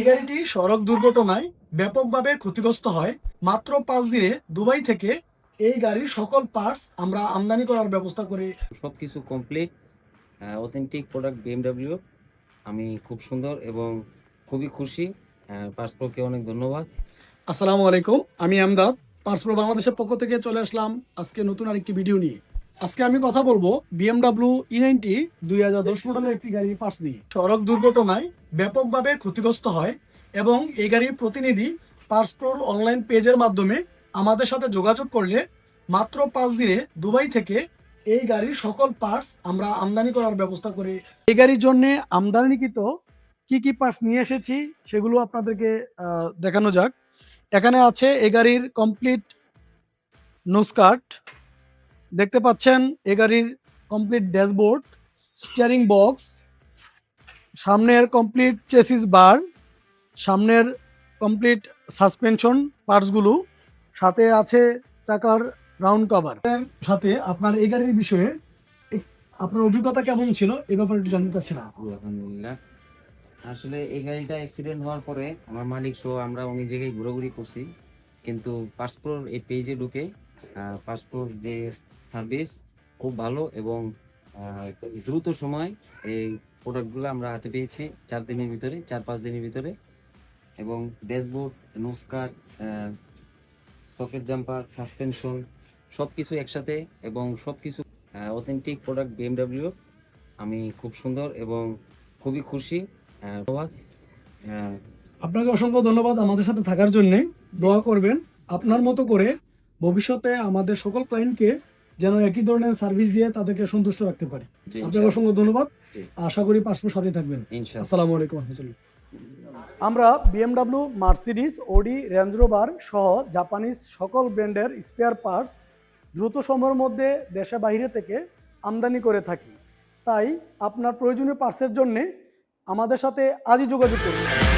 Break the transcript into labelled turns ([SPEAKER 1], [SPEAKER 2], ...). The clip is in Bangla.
[SPEAKER 1] এই গাড়িটি সড়ক দুর্ঘটনায় ব্যাপকভাবে ক্ষতিগ্রস্ত হয়। মাত্র পাঁচ দিনে দুবাই থেকে এই গাড়ির সকল পার্টস আমরা আমদানি করার ব্যবস্থা করে
[SPEAKER 2] সব কিছু কমপ্লিট অথেন্টিক প্রোডাক্ট বিএমডাব্লিউ আমি খুব সুন্দর এবং খুবই খুশি পাসপোর্টকে অনেক ধন্যবাদ।
[SPEAKER 1] আসসালামু আলাইকুম আমি আমদাদ। পার্সপ্রো বাংলাদেশের পক্ষ থেকে চলে আসলাম আজকে নতুন আরেকটি ভিডিও নিয়ে। আজকে আমি কথা বলব বিএমডাব্লিউ ই নাইনটি দুই হাজার দশ মডেলের একটি গাড়ির পার্স নিয়ে। সড়ক দুর্ঘটনায় ব্যাপকভাবে ক্ষতিগ্রস্ত হয় এবং এই গাড়ির প্রতিনিধি পার্স পার্সপ্রোর অনলাইন পেজের মাধ্যমে আমাদের সাথে যোগাযোগ করলে মাত্র পাঁচ দিনে দুবাই থেকে এই গাড়ির সকল পার্টস আমরা আমদানি করার ব্যবস্থা করি এই গাড়ির জন্য আমদানিকৃত কি কি পার্টস নিয়ে এসেছি সেগুলো আপনাদেরকে দেখানো যাক। এখানে আছে এ গাড়ির কমপ্লিট নোসকার্ট দেখতে পাচ্ছেন এ গাড়ির কমপ্লিট ড্যাশবোর্ড স্টিয়ারিং বক্স সামনের কমপ্লিট চেসিস বার সামনের কমপ্লিট সাসপেনশন পার্টসগুলো সাথে আছে চাকার রাউন্ড কভার সাথে আপনার এই গাড়ির বিষয়ে আপনার অভিজ্ঞতা কেমন ছিল? এ ব্যাপারে একটু জানতে চাচ্ছিলাম।
[SPEAKER 2] আলহামদুলিল্লাহ। আসলে এই গাড়িটা অ্যাক্সিডেন্ট হওয়ার পরে আমার মালিক সহ আমরা অনেক জায়গায় ঘোরাঘুরি করছি, কিন্তু পাসপোর্ট এই পেজে ঢুকে পাসপোর্ট যে সার্ভিস খুব ভালো এবং দ্রুত সময় এই প্রোডাক্টগুলো আমরা হাতে পেয়েছি চার দিনের ভিতরে, চার পাঁচ দিনের ভিতরে। এবং ড্যাশবোর্ড নোসকার সকেট জাম্পার সাসপেনশন সব কিছু একসাথে এবং সব কিছু অথেন্টিক প্রোডাক্ট বিএমডাব্লিউ আমি খুব সুন্দর এবং খুবই খুশি। ধন্যবাদ।
[SPEAKER 1] আপনাকে অসংখ্য ধন্যবাদ আমাদের সাথে থাকার জন্যে। দোয়া করবেন। আপনার মতো করে ভবিষ্যতে আমাদের সকল ক্লায়েন্টকে যেন একই ধরনের সার্ভিস দিয়ে তাদেরকে সন্তুষ্ট রাখতে পারি। আপনাকে অসংখ্য ধন্যবাদ। আশা করি পাসপোর্ট সাথে থাকবেন। আসসালামু আলাইকুম রহমতুল্লাহ। আমরা BMW Mercedes Audi Range Rover সহ জাপানিজ সকল ব্র্যান্ডের স্পেয়ার পার্টস দ্রুত সময়ের মধ্যে দেশে বাইরে থেকে আমদানি করে থাকি। তাই আপনার প্রয়োজনীয় পার্টসের জন্যে আমাদের সাথে আজই যোগাযোগ করুন।